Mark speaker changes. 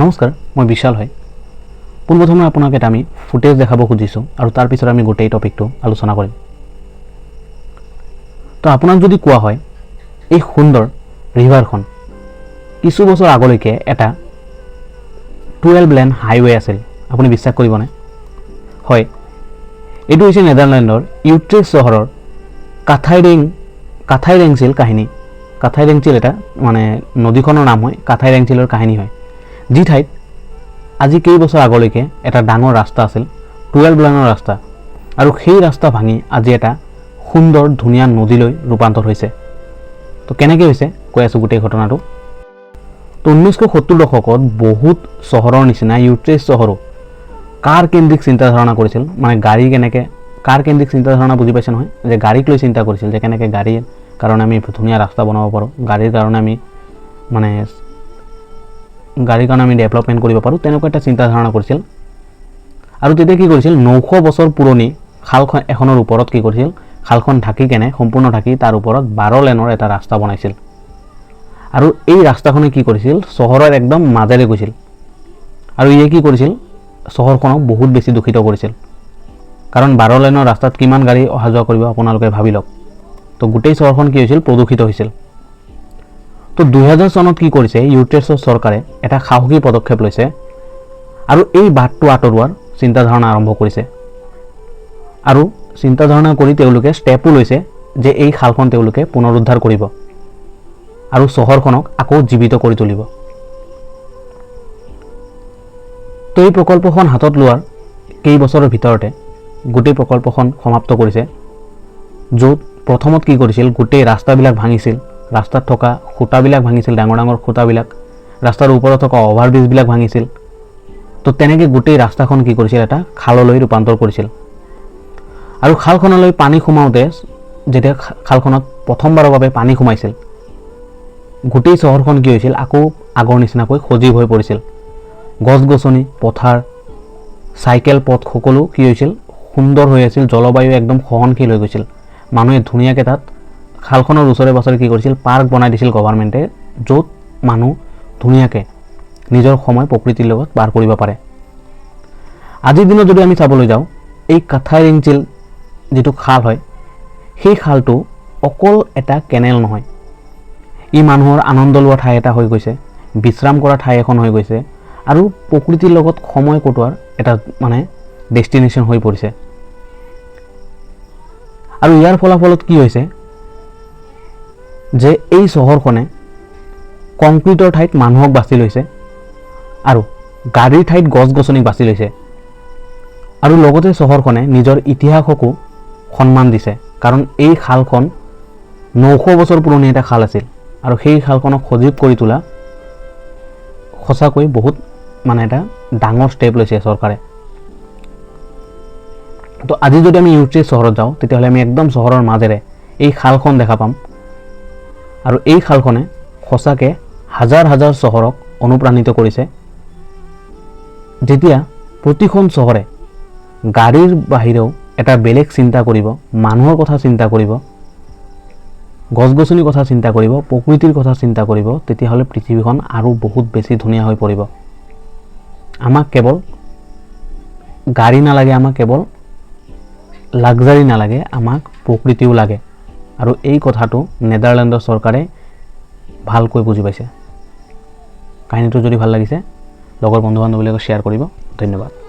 Speaker 1: নমস্কাৰ, মই বিশাল হয়। পোনপ্ৰথমে আপোনাক এটা আমি ফুটেজ দেখাব খুজিছোঁ আৰু তাৰপিছত আমি গোটেই টপিকটো আলোচনা কৰিম। তো আপোনাক যদি কোৱা হয়, এই সুন্দৰ ৰিভাৰখন কিছু বছৰ আগলৈকে এটা টুৱেলভ লেন হাইৱে আছিল। আপুনি বিশ্বাস কৰিবনে? হয়, এইটো হৈছে নেদাৰলেণ্ডৰ ইউট্ৰেছ চহৰৰ কাথাইৰেং কাথাইৰেংচিল কাহিনী। কাথাইৰেংচিল এটা মানে নদীখনৰ নাম হয় কাথাইৰেংচিলৰ কাহিনী হয়। যি ঠাইত আজি কেইবছৰ আগলৈকে এটা ডাঙৰ ৰাস্তা আছিল, টুৱেলভ লেনৰ ৰাস্তা। আৰু সেই ৰাস্তা ভাঙি আজি এটা সুন্দৰ, ধুনীয়া নদীলৈ ৰূপান্তৰ হৈছে। তো কেনেকৈ হৈছে? কৈ আছোঁ গোটেই ঘটনাটো। তো ঊনৈছশ সত্তৰ দশকত বহুত চহৰৰ নিচিনা, ইউট্ৰেছ চহৰো কাৰ কেন্দ্ৰিক চিন্তাধাৰণা কৰিছিল। মানে গাড়ী কেনেকৈ কাৰ কেন্দ্ৰিক চিন্তাধাৰণা বুজি পাইছে নহয়? যে গাড়ীক লৈ চিন্তা কৰিছিল যে কেনেকৈ গাড়ীৰ কাৰণে আমি ধুনীয়া ৰাস্তা বনাব পাৰোঁ। গাড়ীৰ কাৰণে আমি মানে গাড়ীৰ কাৰণে আমি ডেভেলপমেণ্ট কৰিব পাৰোঁ, তেনেকুৱা এটা চিন্তাধাৰণা কৰিছিল। আৰু তেতিয়া কি কৰিছিল, নশ বছৰ পুৰণি খালখন এখনৰ ওপৰত কি কৰিছিল, খালখন ঢাকি কেনে, সম্পূৰ্ণ ঢাকি তাৰ ওপৰত বাৰ লেনৰ এটা ৰাস্তা বনাইছিল। আৰু এই ৰাস্তাখনে কি কৰিছিল, চহৰৰ একদম মাজেৰে গৈছিল। আৰু ইয়ে কি কৰিছিল, চহৰখনক বহুত বেছি দূষিত কৰিছিল। কাৰণ বাৰ লেনৰ ৰাস্তাত কিমান গাড়ী অহা যোৱা কৰিব আপোনালোকে ভাবি লওক। তো গোটেই চহৰখন কি হৈছিল, প্ৰদূষিত হৈছিল। তো দুহেজাৰ চনত কি কৰিছে ইউট্ৰেছৰ চৰকাৰে এটা সাহসী পদক্ষেপ লৈছে আৰু এই বাটটো আঁতৰোৱাৰ চিন্তাধাৰণা আৰম্ভ কৰিছে। আৰু চিন্তাধাৰণা কৰি তেওঁলোকে ষ্টেপো লৈছে যে এই খালখন তেওঁলোকে পুনৰুদ্ধাৰ কৰিব আৰু চহৰখনক আকৌ জীৱিত কৰি তুলিব। তো এই প্ৰকল্পখন হাতত লোৱাৰ কেইবছৰৰ ভিতৰতে গোটেই প্ৰকল্পখন সমাপ্ত কৰিছে, য'ত প্ৰথমত কি কৰিছিল, গোটেই ৰাস্তাবিলাক ভাঙিছিল ৰাস্তাত থকা খুঁটাবিলাক ভাঙিছিল, ডাঙৰ ডাঙৰ খুঁটাবিলাক। ৰাস্তাৰ ওপৰত থকা অভাৰব্ৰিজবিলাক ভাঙিছিল। তো তেনেকৈ গোটেই ৰাস্তাখন কি কৰিছিল, এটা খাললৈ ৰূপান্তৰ কৰিছিল। আৰু খালখনলৈ পানী সোমাওঁতে যেতিয়া খালখনত প্ৰথমবাৰৰ বাবে পানী সোমাইছিল, গোটেই চহৰখন কি হৈছিল, আকৌ আগৰ নিচিনাকৈ সজীৱ হৈ পৰিছিল। গছ গছনি, পথাৰ, চাইকেল, পথ, সকলো কি হৈছিল, সুন্দৰ হৈ আছিল, জলবায়ু একদম সহনশীল হৈ গৈছিল। মানুহে ধুনীয়াকৈ তাত খালখনৰ ওচৰে পাঁজৰে কি কৰিছিল? পাৰ্ক বনাই দিছিল গভৰ্ণমেণ্টে য'ত মানুহ ধুনীয়াকৈ নিজৰ সময় প্ৰকৃতিৰ লগত পাৰ কৰিব পাৰে। আজিৰ দিনত যদি আমি চাবলৈ যাওঁ, এই কাথাইৰিংচিল যিটো খাল হয়, সেই খালটো অকল এটা কেনেল নহয়। ই মানুহৰ আনন্দ লোৱা ঠাই এটা হৈ গৈছে, বিশ্ৰাম কৰা ঠাই এখন হৈ গৈছে, আৰু প্ৰকৃতিৰ লগত সময় কটোৱাৰ এটা মানে ডেষ্টিনেশ্যন হৈ পৰিছে। আৰু ইয়াৰ ফলাফলত কি হৈছে? যে এই চহৰখনে কংক্ৰিটৰ ঠাইত মানুহক বাছি লৈছে আৰু গাড়ীৰ ঠাইত গছ গছনিক বাছি লৈছে। আৰু লগতে চহৰখনে নিজৰ ইতিহাসকো সন্মান দিছে, কাৰণ এই খালখন নশ বছৰ পুৰণি এটা খাল আছিল আৰু সেই খালখনক সজীৱ কৰি তোলা সঁচাকৈ বহুত মানে এটা ডাঙৰ ষ্টেপ লৈছে চৰকাৰে। তো আজি যদি আমি ইউট্ৰেছ চহৰত যাওঁ, তেতিয়াহ'লে আমি একদম চহৰৰ মাজেৰে এই খালখন দেখা পাম। আৰু এই খালখনে সঁচাকৈ হাজাৰ হাজাৰ চহৰক অনুপ্ৰাণিত কৰিছে। যেতিয়া প্ৰতিখন চহৰে গাড়ীৰ বাহিৰেও এটা বেলেগ চিন্তা কৰিব, মানুহৰ কথা চিন্তা কৰিব গছ গছনিৰ কথা চিন্তা কৰিব, প্ৰকৃতিৰ কথা চিন্তা কৰিব, তেতিয়াহ'লে পৃথিৱীখন আৰু বহুত বেছি ধুনীয়া হৈ পৰিব। আমাক কেৱল গাড়ী নালাগে, আমাক কেৱল লাক্সাৰী নালাগে, আমাক প্ৰকৃতিও লাগে। আৰু এই কথাটো নেদাৰলেণ্ডৰ চৰকাৰে ভালকৈ বুজি পাইছে। কাহিনীটো যদি ভালো লাগিছে, লগৰ বন্ধু বান্ধৱীবিলাকক শ্বেয়াৰ কৰিব। ধন্যবাদ।